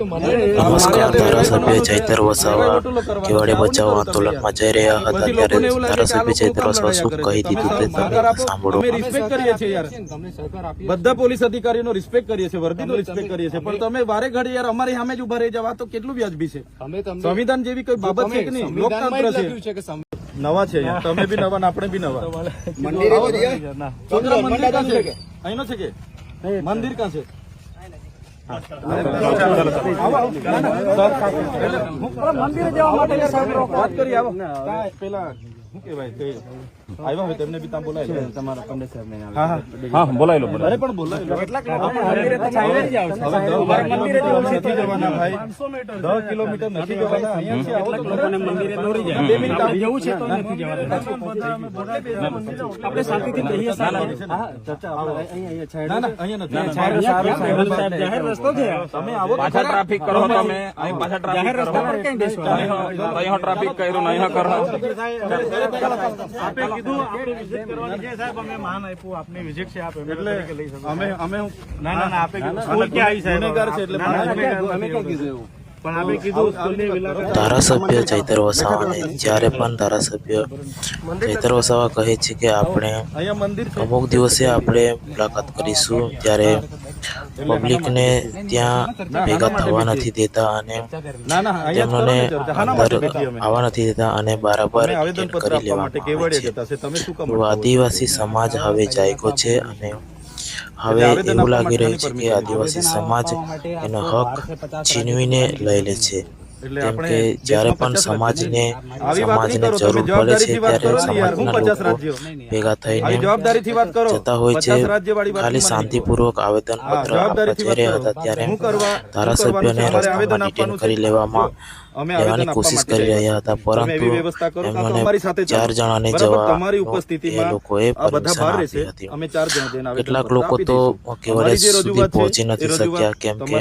નમસ્કાર ધારાસભ્ય ચૈતર વસાવા. કેવાડે બચાવ આંદોલનમાં જઈ રહ્યા હતા ત્યારે ધારાસભ્ય ચૈતર વસાવા શું કહી દીધું તે તમે સાંભળો. રિસ્પેક્ટ કરીએ છીએ યાર. બધા પોલીસ અધિકારીનો રિસ્પેક્ટ કરીએ છીએ વર્દીનો રિસ્પેક્ટ કરીએ છીએ. પણ તમે વારે ઘડી યાર અમારી સામે જ ઊભા રહી જવા તો કેટલું વ્યાજબી છે. સંવિધાન જેવી કોઈ બાબત છે કે નહીં? લોકતંત્ર છે. નવા છે તમે બી નવા આપણે બી નવા. મંદિર કાં છે? અહીંનો છે કે? મંદિર કાં છે? વાત કરી આવો પેલા શું કહેવાય કઈ આવ્યા હોય તેમને બી ત્યાં બોલાય તમારા પંડિત સાહેબ હા હા હા બોલાયેલો બોલાયેલો અરે પણ બોલાય હવે દસ બાર કિલોમીટર નથી જવાના ભાઈ દસ કિલોમીટર નથી જવાના અહીંયાથી આવો તો લોકોને મંદિરે દોડી જાય બે મિનિટ આવો. જવું છે તો નથી જવાનું આપણે શાંતિથી કહીએ સાહેબ. હા, ચર્ચા આપણે અહીંયા- અહીંયા ના અહીંયા નથી સાહેબ, સાહેબ, સાહેબ સાહેબ, જાહેર રસ્તો છે તમે આવો પાછા ટ્રાફિક કરો તમે અહીં પાછા ટ્રાફિક જાહેર કરો રસ્તા પર ક્યાં બેસવાનું? અહીંયા ટ્રાફિક કર્યું ને અહીંયા કરો આપે કીધું આપણે વિઝિટ કરવાની છે સાહેબ અમે માન આપ્યું આપની વિઝિટ છે આપ એટલે અમે અમે ના ના ના આપે કીધું સ્કૂલ આવી સાહેબ? છે એટલે ના, ના, અમે અમે- અમે ક્યાં કીધું એવું? પણ આપે કીધું સ્કૂલની મુલાકાત ધારાસભ્ય ચૈતર વસાવાને જ્યારે પણ ધારાસભ્ય ચૈતર વસાવા કહે છે કે આપણે અમુક દિવસે આપણે મુલાકાત કરીશું ત્યારે પબ્લિકને ત્યાં ભેગા થવા નથી દેતા અને તેમને અંદર આવવા નથી દેતા અને બરાબર કરી લેવામાં છે. આદિવાસી સમાજ હવે જાયકો છે અને હવે એવું લાગી રહ્યું છે કે આદિવાસી સમાજ એનો હક છીનવીને લઈ લે છે. એટલે આપણે જ્યારે પણ સમાજને સમાજને જરૂર પડે છે ત્યારે સમાજના લોકો ભેગા થઈને જવાબદારીથી વાત કરો. જતા હોય છે ખાલી શાંતિપૂર્વક આવેદન પત્ર આપવા જઈ રહ્યા હતા ત્યારે ધારાસભ્યને રસ્તામાં ડિટેન કરી લેવામાં લેવાની કોશિશ કરી રહ્યા હતા. પરંતુ એમણે ચાર જણાને જવા એ લોકોએ આ પરમિશન આપી હતી. કેટલાક લોકો તો દઈશું. કેવડિયા અમારી જે સુધી પહોંચી નથી શક્યા કેમ કે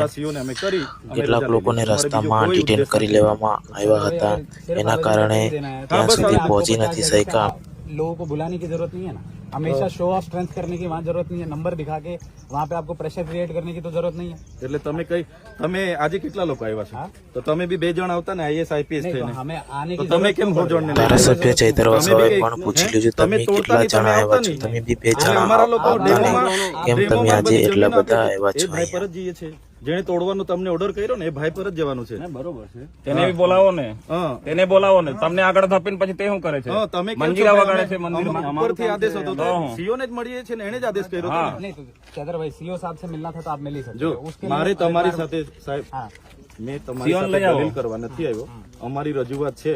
કેટલાક લોકોને રસ્તામાં ડિટેન કરી લેવામાં આવ્યા હતા. એના કારણે ત્યાં સુધી પહોંચી નથી શક્યા. लोगों को बुलाने की जरूरत नहीं है ना हमेशा शो ऑफ स्ट्रेंथ करने की वहाँ जरूरत नहीं है नंबर दिखा के वहाँ पे आपको प्रेशर क्रिएट करने की तो जरूरत नहीं है એટલે તમે કઈ તમે આજે કેટલા લોકો આવ્યા છે તો તમે બી બે જણ આવતા ને આઈએસ આઈપીએસ नहीं, तो થઈને हमें आने તો की તમે जरूरत કેમ क्यों સો पड़ જણને रही है? લઈને ધારાસભ્ય ચૈતર તમે વસાવાએ બી પણ પૂછી હે? લીધું તમે તમે તોડતા કેટલા નહીં, તમે જણા આવતા આવ્યા છો નહીં. તમે બી બે અને જણા અમારા લોકો આવતા નહીં. ડેમોમાં- કેમ તમે ડેમોમાં આજે બધી એટલા જમીન બધા આપે છે. આવ્યા છો એ ભાઈ પર જ જઈએ છે જેને તોડવાનો તમને ઓર્ડર કર્યો ને એ ભાઈ પર જ જવાનું છે. તેને બી બોલાવો ને. તેને બોલાવો ને. તમને આગળ ધપીને પછી તે શું કરે છે? તમે મંજીરા વગાડે છે મંદિરમાં. ઉપરથી આદેશ હતો. સીઓ ને જ મળીએ છે ને એને જ આદેશ કર્યો હતો સીઓ સાહેબ મિલના થા આપ મિલી જો મારે તમારી સાથે સાહેબ મેં તમારી સાથે કરવા નથી આવ્યો. અમારી રજૂઆત છે.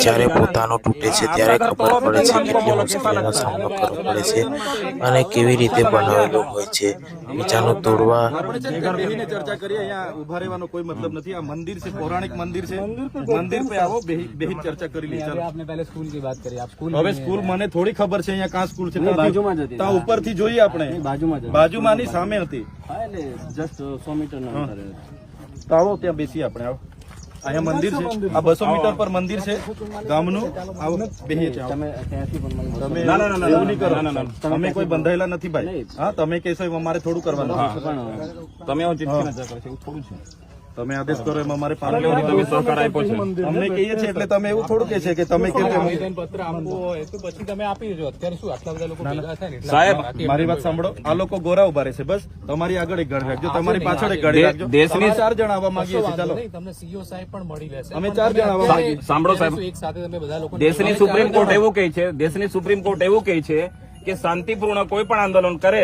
જ્યારે પોતાનો તૂટે છે ત્યારે ખબર પડે છે કેટલી મુશ્કેલીનો સામનો કરવો પડે છે અને કેવી રીતે બનાવેલો હોય છે. બીજાનું તોડવા ચર્ચા કરીએ અહીંયા ઊભા રહેવાનો કોઈ મતલબ નથી. આ મંદિર છે પૌરાણિક મંદિર છે. મંદિર પે આવો બેહી ચર્ચા કરી લી ચાલો. પહેલા સ્કૂલની વાત કરી. સ્કૂલ હવે સ્કૂલ મને થોડી ખબર છે અહીંયા કાં સ્કૂલ છે? બાજુમાં જ હતી. ત્યાં ઉપરથી જોઈએ આપણે. બાજુમાં જ બાજુમાંની સામે હતી. જસ્ટ 100 મીટર તો આવો ત્યાં બેસીએ આપણે આવો. અહીંયા મંદિર છે. આ બસો મીટર પર મંદિર છે. ગામનું. આવો. બેહીએ તમે ત્યાંથી પણ મને તમે ના, ના, ના, ના, એવું નહીં કરો. ના, ના, ના. તમે કોઈ બંધાયેલા નથી ભાઈ. હા તમે કહેશો અમારે થોડું કરવાનું. તમે આવો એવું થોડું છે. તમે આદેશ કરો એમાં અમારે પાલન તમે સહકાર આપ્યો છે. અમને કહીએ છીએ એટલે તમે એવું થોડું કે છે કે તમે કેમ આવેદન પત્ર આપવું હોય તો પછી તમે આપી દેજો. અત્યારે શું આટલા બધા લોકો ભેગા થાય એટલે સાહેબ મારી વાત સાંભળો. આ લોકો ગોરા ઊભા રહેશે બસ તમારી આગળ એક ગાડી રાખજો. તમારી પાછળ એક ગાડી રાખજો. દેશની- ચાર જણ આવવા માંગીએ છીએ. ચાલો. તમને સીઓ સાહેબ પણ મળી લેશે અમે ચાર જણ આવવા માંગીએ છીએ. સાંભળો સાહેબ. એક સાથે તમે બધા લોકો દેશની સુપ્રીમ કોર્ટ એવું કહે છે દેશની સુપ્રીમ કોર્ટ એવું કહે છે કે શાંતિપૂર્ણ કોઈ પણ આંદોલન કરે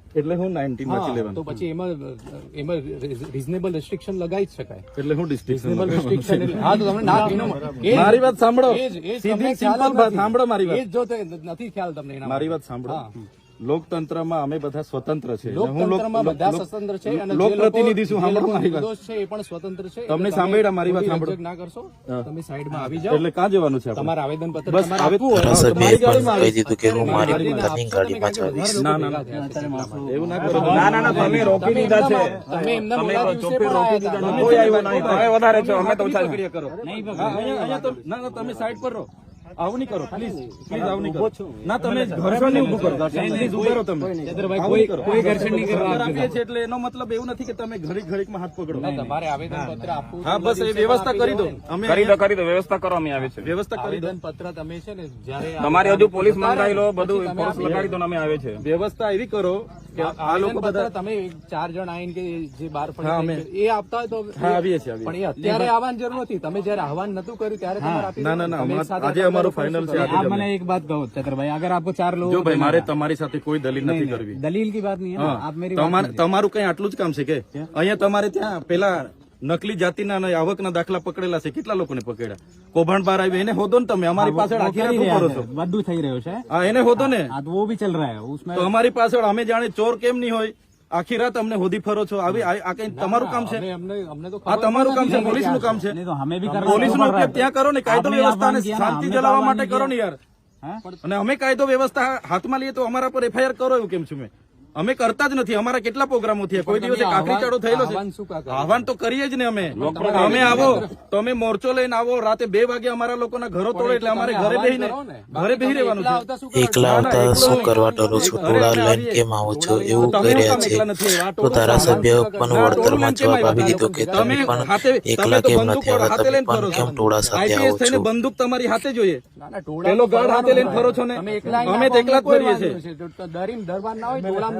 એટલે હું નાઇન્ટીન વાંચી લેવાનું તો પછી એમાં એમાં રીઝનેબલ રેસ્ટ્રિક્શન લગાવી જ શકાય. એટલે હું રિઝનેબલ રેસ્ટ્રિક્શન હા તો તમને ના મારી વાત સાંભળો. સીધી સિમ્પલ વાત સાંભળો મારી વાત. એ જો નથી ખ્યાલ તમને મારી વાત સાંભળો. લોકતંત્રમાં અમે બધા સ્વતંત્ર છે. અને હું લોક- લોકતંત્રમાં બધા સ્વતંત્ર છે અને લોકપ્રતિનિધિ છું સાંભળો મારી વાત. છે એ પણ સ્વતંત્ર છે. તમને સાંભળ્યા મારી વાત સાંભળો. ના કરશો તમે સાઈડમાં આવી જાઓ. એટલે ક્યાં જવાનું છે આપણે? તમારા આવેદન પત્ર બસ આપવું હોય. તમારી ગાડીમાં પણ દીધું કે હું મારી પોતાની ગાડીમાં જ ના ના ના. એવું ના કરો. ના ના ના તમે રોકી દીધા છે. તમે એમના તમે મોડા પણ રોકી દીધા કોઈ આવ્યું નહીં તમે વધારે છો અમે તો ઓછા કરો. હા, અહીંયા અહીંયા તો ના ના તમે સાઈડ પર રહો. આવું નહીં. કરો પ્લીઝ પ્લીઝ આવું નહીં કરો ના તમે ઘર્ષણ નહીં ઉભું કરો. પ્લીઝ ઊભા રહો તમે. કોઈ ઘર્ષણ નહીં કરવા આપીએ છીએ એટલે એનો મતલબ એવું નથી કે તમે ઘડીક ઘડીકમાં હાથ પકડો. તમારે આવેદન પત્ર આપવું હા બસ એ વ્યવસ્થા કરી દો. અમે કરી દો કરી દો. વ્યવસ્થા કરો અમે આવે છે. વ્યવસ્થા કરી દો. પત્ર તમે છે ને જ્યારે તમારે હજુ પોલીસ મંગાવી લો બધું પોલીસ લગાડી દો અમે આવે છે. વ્યવસ્થા એવી કરો કે આ લોકો પત્ર બધા તમે ચાર જણ આવીને કે જે બાર પડે એ આપતા હોય તો આવીએ છીએ પણ એ અત્યારે આવવાની જરૂર નથી. તમે જયારે આહવાન નતું કર્યું ત્યારે ના ના ના આજે અમારું ફાઇનલ છે આજે જ અમે. मैंने एक बात कहो चतुर अगर आपको चार लोग જો ભાઈ મારે તમારી સાથે કોઈ દલીલ નથી કરવી दलील की बात नहीं है ना હા. आप मेरी તમારે- તમારું કઈ આટલું જ કામ છે કે અહીંયા તમારે ત્યાં પેલા નકલી જાતિના અને આવકના દાખલા પકડેલા છે કેટલા લોકોને પકડ્યા કૌભાંડ બહાર આવી એને હોદો ને તમે અમારી પાછળ આખી રાત શું કરો છો બધું થઈ રહ્યું છે હા એને હોદો ને હા તો वो भी चल रहा है उसमें તો અમારી પાછળ અમે જાણે ચોર કેમ નહીં હોય આખી રાત અમને હોદી ફરો છો. આવી આ કઈ તમારું કામ છે? આ તમારું કામ છે પોલીસનું કામ છે. પોલીસ નો ઉપયોગ ત્યાં કરો ને કાયદો વ્યવસ્થા શાંતિ જલાવવા માટે કરો ને યાર. અને અમે કાયદો વ્યવસ્થા હાથમાં લઈએ તો અમારા પર એફઆઈઆર કરો એવું કેમ છું મેં? અમે કરતા જ નથી. અમારા કેટલા પ્રોગ્રામો થયા? કોઈ દિવસે કાકરી ચાડો થયેલો છે. આહવાન તો કરીએ જ ને અમે. અમે આવો તો અમે મોરચો લઈને આવો. રાતે બે વાગે અમારા લોકોના ઘરો તોડે એટલે અમારે ઘરે બેહીને ઘરે બેહી રહેવાનું એકલા છે આવતા શું એકલા આવતા શું કરવા ડરો છો ટોળા લઈને કેમ આવો છો? એવું કહી રહ્યા છે તો ધારાસભ્ય પણ વળતરમાં જવાબ આપી દીધો કે તમે પણ એકલા કેમ નથી આવતા? તમે પણ કેમ ટોળા સાથે આવો છો? બંદૂક તમારી હાથે જોઈએ. ના, ના, ટોળામાં પેલો ગાર્ડ હાથે લઈને ફરો છો ને? અમે તો એકલા જ ફરીએ છીએ. તો ના હોય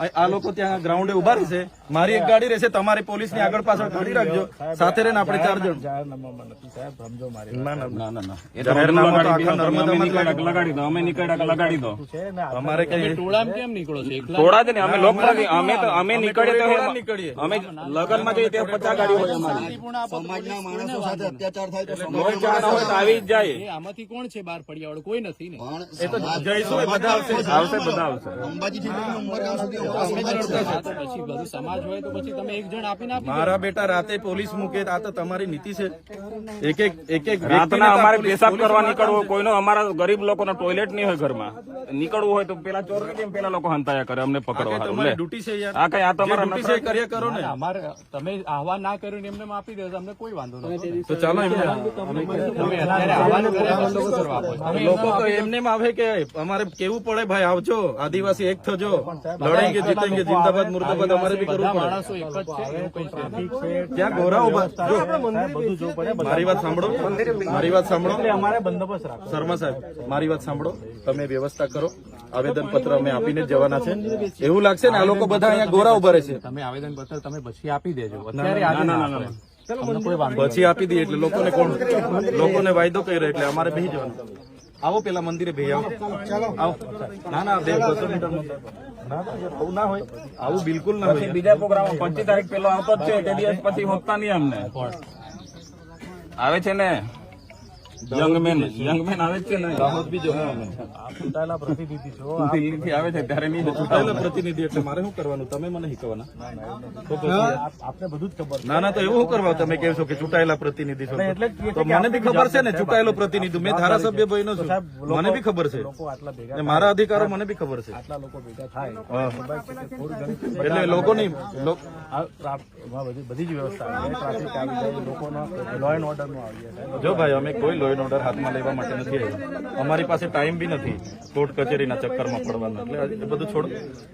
આ આ લોકો ત્યાં ગ્રાઉન્ડે ઊભા રહેશે મારી એક ગાડી રહેશે તમારી પોલીસની આગળ પાછળ ગાડી રાખજો. સાથે રહીને આપણે ચાર જણ. અમારે થોડા જ ને અમે અમે અમે નીકળીએ જઈએ ત્યાં પચાસ હોય સમાજના માણસો સાથે અત્યાચાર થાય તો આવી જ જાય. આમાંથી કોણ છે બાર ફળિયાવાળો કોઈ નથી ને. એ તો જઈશું બધા આવશે. આવશે બધા આવશે. અંબાજી જ રડતા છે. પછી બધું સમાજ હોય તો પછી તમે એક જણ આપીને આપી મારા બેટા રાતે પોલીસ મૂકે આ તો તમારી નીતિ છે. એક એક એક એક રાતના અમારે પેશાબ કરવા નીકળવું કોઈનો અમારા ગરીબ લોકોનો ટોયલેટ નહીં હોય ઘરમાં. નીકળવું હોય તો પેલા ચોર કેમ પેલા લોકો હંતાયા કરે અમને પકડવા તમારી ડ્યુટી છે યાર? આ કઈ આ તમારા ડ્યુટી છે કર્યા કરો ને. અમારે તમે આહવાન ના કર્યું એમને આપી દેજો અમને કોઈ વાંધો નથી તો ચાલો એમને? લોકો તો એમને એમ આવે કે અમારે કેવું પડે ભાઈ આવજો. આદિવાસી એક થજો. લડેંગે જીતેંગે જીતેંગે જિંદાબાદ મુર્દાબાદ અમારે બી કરવું માણસો એક જ છે ત્યાં ગોરા ઊભા મારી વાત સાંભળો. મારી વાત સાંભળો. અમારે બંદોબસ્ત રાખો. શર્મા સાહેબ મારી વાત સાંભળો. તમે વ્યવસ્થા કરો. આવેદન પત્ર અમે આપીને જવાના છે. એવું લાગશે ને આ લોકો બધા અહીંયા ગોરા ઊભા રહેશે તમે આવેદન પત્ર તમે પછી આપી દેજો. અત્યારે પછી આપી દઈએ એટલે લોકોને કોણ લોકોને વાયદો કહી કર્યો એટલે અમારે બેસી જવાનું. આવો પેલા મંદિરે ભાઈ આવો. આવો. ના ના બે બસો મીટર ના ના, આવું ના હોય આવું બિલકુલ ના હોય. બીજા પ્રોગ્રામ પચીસ તારીખ પેલો આવતો જ છે તે દિવસ પછી હોતા નહીં અમને આવે છે ને? યંગમેન યંગમેન આવે છે ને રાહુલ બીજો ચૂંટાયેલા પ્રતિનિધિ છો. દિલ્હીથી આવે છે ત્યારે નહીં ચૂંટાયેલા પ્રતિનિધિ એટલે મારે શું કરવાનું? તમે મને શીખવાના આપને બધું જ ખબર ના ના તો એવું કરવા? તમે કહો છો કે ચૂંટાયેલા પ્રતિનિધિ છો. એટલે તો મને બી ખબર છે ને ચૂંટાયેલો પ્રતિનિધિ. મેં ધારાસભ્ય ભાઈ નો છું. મને બી ખબર છે. મારા અધિકારો મને બી ખબર છે. આટલા લોકો ભેગા થાય. એટલે લોકો ની બધી જ વ્યવસ્થા લો એન્ડ ઓર્ડર નો આવી જો ભાઈ અમે કોઈ લો जॉइन ऑर्डर हाथ में लेवा अमरी पास टाइम भी नहीं कोर्ट कचेरी चक्कर में पड़वा बढ़ छोड़ो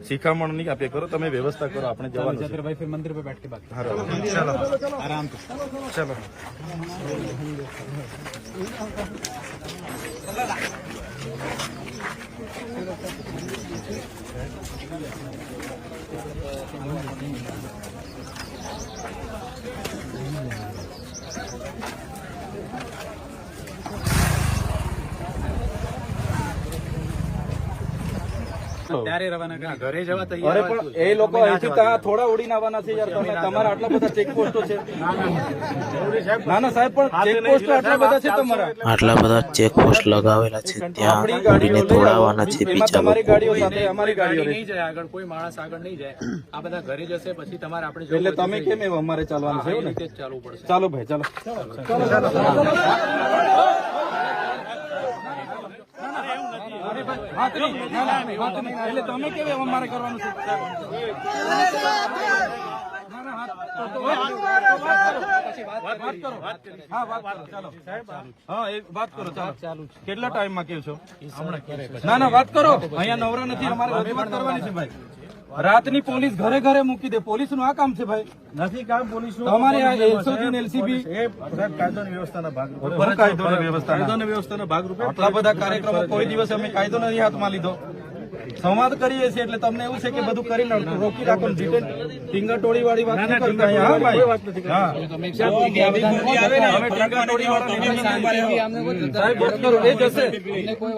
शिखाम नहीं आप करो तब व्यवस्था करो अपने जवाब मंदिर पर बैठ के बात आराम चलो ચાલો ત્યારે રવાના ઘરે જવા અરે પણ એ લોકો અહીંથી ત્યાં થોડા ઉડીને આવવાના છે યાર તમે તમારા આટલા બધા ચેકપોસ્ટો છે. ના ના સાહેબ પણ ચેકપોસ્ટો આટલા બધા છે તમારા. આટલા બધા ચેકપોસ્ટ લગાવેલા છે ત્યાં ઉડીને છે એમાં બીજા તમારી ગાડીઓ સાથે અમારી ગાડીઓ નહીં જાય આગળ કોઈ માણસ આગળ નહીં જાય. આ બધા ઘરે જશે પછી તમારે આપણે એટલે તમે કેમ એવું અમારે ચાલવાનું છે ને? ચાલવું પડશે. ચાલો ભાઈ ચાલો. વાત નહીં. ના, ના, વાત નહીં. એટલે તમે કેમ એવું અમારે કરવાનું છે ના, ના, વાત- તો વાત કરો. વાત કરો. હા વાત કરો ચાલો હા, એ વાત કરો, ચાલો. કેટલા ટાઈમમાં કેવ છો? ના ના, વાત કરો. અહીંયા નવરા નથી, અમારે રજૂઆત કરવાની છે, ભાઈ. રાતની પોલીસ ઘરે ઘરે મૂકી દે. પોલીસનું આ કામ છે ભાઈ? નથી કામ પોલીસ તમારી એલસીબી ને એલસીબી એ કાયદોની વ્યવસ્થાના ભાગ કાયદોની વ્યવસ્થા કાયદોની વ્યવસ્થાના. ભાગરૂપે આટલા બધા કાર્યક્રમો કોઈ દિવસ અમે કાયદો નથી હાથમાં લીધો. સંવાદ કરીએ છીએ એટલે તમને એવું છે કે બધું કરી રોકી રાખો વાળી વાત કરતા હા ભાઈ. હવે ટીંગાટોળી વાળા વાત જશે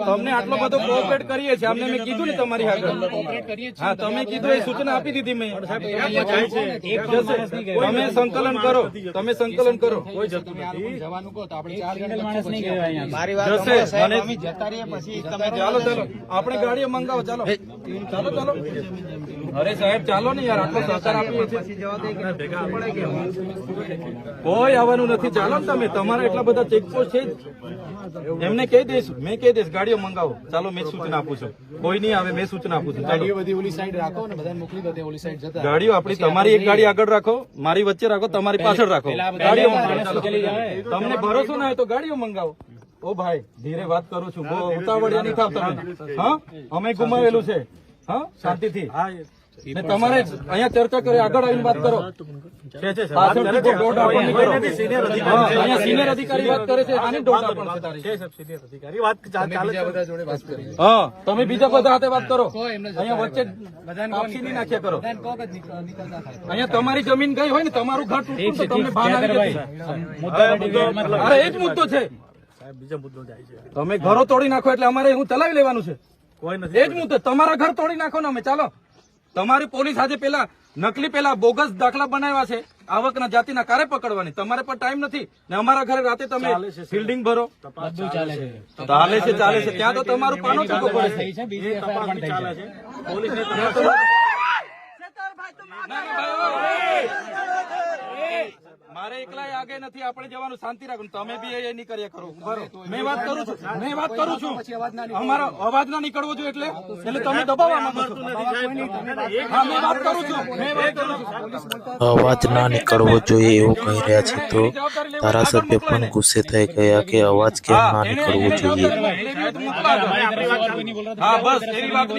તમને આટલો બધો કોઓપરેટ કરીએ છીએ. અમને મેં કીધું ને તમારી આગળ. હા તમે કીધું એ સૂચના આપી દીધી મેં. તમે સંકલન કરો. તમે સંકલન કરો. કોઈ જતું નથી. જવાનું કહો તો આપણે ચાર જણ માણસ નહીં કહેવાય જશે. મને ચાલો ચાલો. આપણે ગાડીઓ મંગાવો ચાલો. ચાલો ચાલો અરે સાહેબ ચાલો ને યાર આટલો સહકાર આપીએ કોઈ આવવાનું નથી. ચાલો ને તમે તમારા એટલા બધા ચેકપોસ્ટ છે. એમને કહી દઈશ મેં કહી દઈશ ગાડીઓ મંગાવો. ચાલો મેં સૂચના આપું છું. કોઈ નહીં આવે મેં સૂચના આપું છું. ગાડીઓ બધી ઓલી સાઈડ રાખો ને બધાને મોકલી દો ઓલી સાઈડ જતા ગાડીઓ આપણી તમારી એક ગાડી આગળ રાખો મારી વચ્ચે રાખો તમારી પાછળ રાખો. ગાડીઓ તમને ભરોસો ના હોય તો ગાડીઓ મંગાવો. ઓ ભાઈ ધીરે વાત કરું છું. ઉતાવળિયા નહીં થાવ તમે. હા? અમે ગુમાવેલું છે. હા? શાંતિથી. ને તમારે અહીંયા ચર્ચા કરી આગળ આવીને વાત કરો. સિનિયર અધિકારી વાત કરે છે આની દોઢ આપણ બીજા બધા જોડે વાત હા તમે બીજા બધા હાથે વાત કરો. અહીંયા વચ્ચે કાપસી નહીં નાખ્યા કરો. અહીંયા તમારી જમીન ગઈ હોય ને તમારું ઘર તૂટતું તો તમને ભાન આવી જતી. અરે એ જ મુદ્દો છે. તમે ઘરો તોડી નાખો એટલે અમારે હું ચલાવી લેવાનું છે. એ જ મુદ્દો તમારા ઘર તોડી નાખો ને અમે ચાલો. તમારી પોલીસ આજે પેલા નકલી પેલા બોગસ દાખલા બનાવ્યા છે આવકના જાતિના કારે પકડવાની. તમારે પણ ટાઈમ નથી ને અમારા ઘરે રાતે તમે ફિલ્ડિંગ ભરો. ચાલે છે. ચાલે છે ત્યાં તો તમારું પાનો ચૂકો પડે. છે થઈ છે બીજી FIR પણ થઈ છે ત્યાં તો- મારે એકલા આગે નથી આપણે જવાનું શાંતિ રાખવું તમે બી એ નહીં કર્યા કરો. મેં વાત કરું છું. મેં વાત કરું છું. અમારો અવાજ ના નીકળવો જોઈએ એટલે. એટલે તમે દબાવવા માંગો છો. હા મેં વાત કરું છું. મેં વાત કરું છું. અવાજ ના નીકળવો જોઈએ એવું કહી રહ્યા છે તો ધારાસભ્ય પણ ગુસ્સે થઈ ગયા કે અવાજ કેમ ના નીકળવો જોઈએ? હા બસ એવી વાત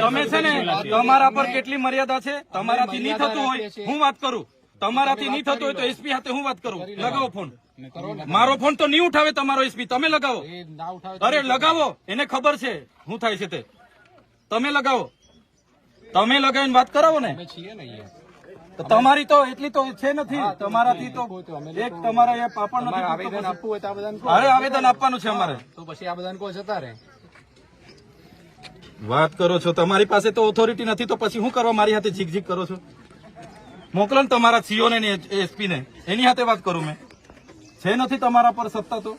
તમે છે ને તમારા પર કેટલી મર્યાદા છે? તમારાથી નહીં થતું હોય. હું વાત કરું? તમારાથી નહીં થતું હોય તો એસપી સાથે હું વાત કરું? લગાવો ફોન. મારો ફોન તો નહીં ઉઠાવે તમારો એસપી. તમે લગાવો. અરે લગાવો. એને ખબર છે શું થાય છે તે. તમે લગાવો. તમે લગાવીને વાત કરાવો ને. તો તમારી તો એટલી તો છે નથી. તમારાથી તો એક તમારા એ પાપડ નથી આવેદન આપવું હોય તો આ અરે આવેદન આપવાનું છે અમારે. તો પછી આ બધાને જતા રહે. વાત કરો છો. તમારી પાસે તો ઓથોરિટી નથી તો પછી શું કરવા મારી હાથે ઝીક ઝીક કરો છો? મોકલો ને તમારા સીઓ ને એસપી ને. એની હાથે વાત કરું મેં. છે નથી તમારા પર સત્તા તો?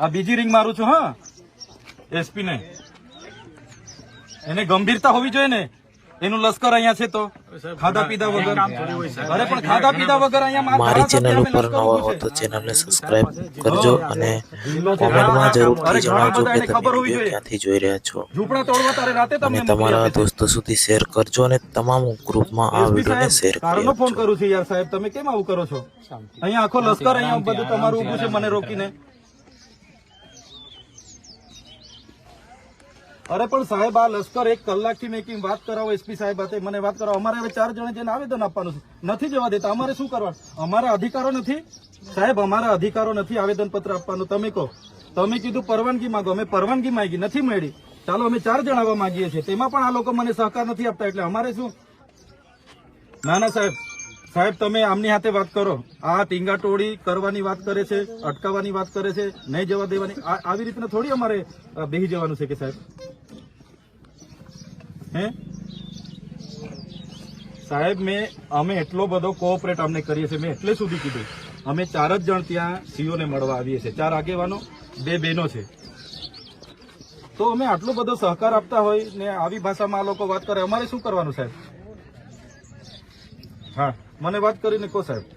આ બીજી રિંગ મારું છું, હા? એસપી ને. એને ગંભીરતા હોવી જોઈએ ને. એનું લશ્કર અહીંયા છે તો. ખાધા પીધા વગર અરે પણ ખાધા પીધા વગર અહીંયા મારી ચેનલ ઉપર નવા હો. તો ચેનલને સબસ્ક્રાઇબ કરજો અને કોમેન્ટમાં જરૂરથી જણાવજો કે તમે વીડિયો ક્યાંથી જોઈ રહ્યા છો. ઝૂંપડા તોડવા તારે રાતે અને તમારા દોસ્તો સુધી શેર કરજો અને તમામ ગ્રુપમાં આ વિડીયોને શેર કરો ફોન કરું છું યાર સાહેબ. તમે કેમ આવું કરો છો? અહીંયા આખો લશ્કર અહીંયા બધું તમારું ઊભું છે મને રોકીને. અરે પણ સાહેબ, આ લશ્કર એક કલાકથી મેં કીધું વાત કરાવો એસપી સાહેબ હાથે મને વાત કરાવો. અમારે હવે ચાર જણ જઈને આવેદન આપવાનું છે, નથી જવા દેતા. અમારે શું કરવાનું? અમારા અધિકારો નથી? સાહેબ, અમારા અધિકારો નથી આવેદન પત્ર આપવાનું. તમે કહો. તમે કીધું પરવાનગી માંગો. અમે પરવાનગી માંગી, નથી મળી. ચાલો, અમે ચાર જણાવવા માંગીએ છીએ. તેમાં પણ આ લોકો મને સહકાર નથી આપતા. એટલે અમારે શું? ના ના, સાહેબ. સાહેબ, તમે આમની હાથે વાત કરો. આ ટીંગા ટોળી કરવાની વાત કરે છે, અટકાવવાની વાત કરે છે, નહીં જવા દેવાની. આવી રીતના થોડી અમારે બેહી જવાનું છે કે સાહેબ? હે? સાહેબ, મેં, અમે એટલો બધો કોઓપરેટ અમને કરીએ છીએ. મેં એટલે સુધી કીધું. અમે ચાર જ જણ ત્યાં સીઓને મળવા આવીએ છીએ. ચાર આગેવાનો, બે બહેનો છે. તો અમે આટલો બધો સહકાર આપતા હોય ને આવી ભાષામાં આ લોકો વાત કરે, અમારે શું કરવાનું સાહેબ? હા. મને વાત કરીને કહો સાહેબ.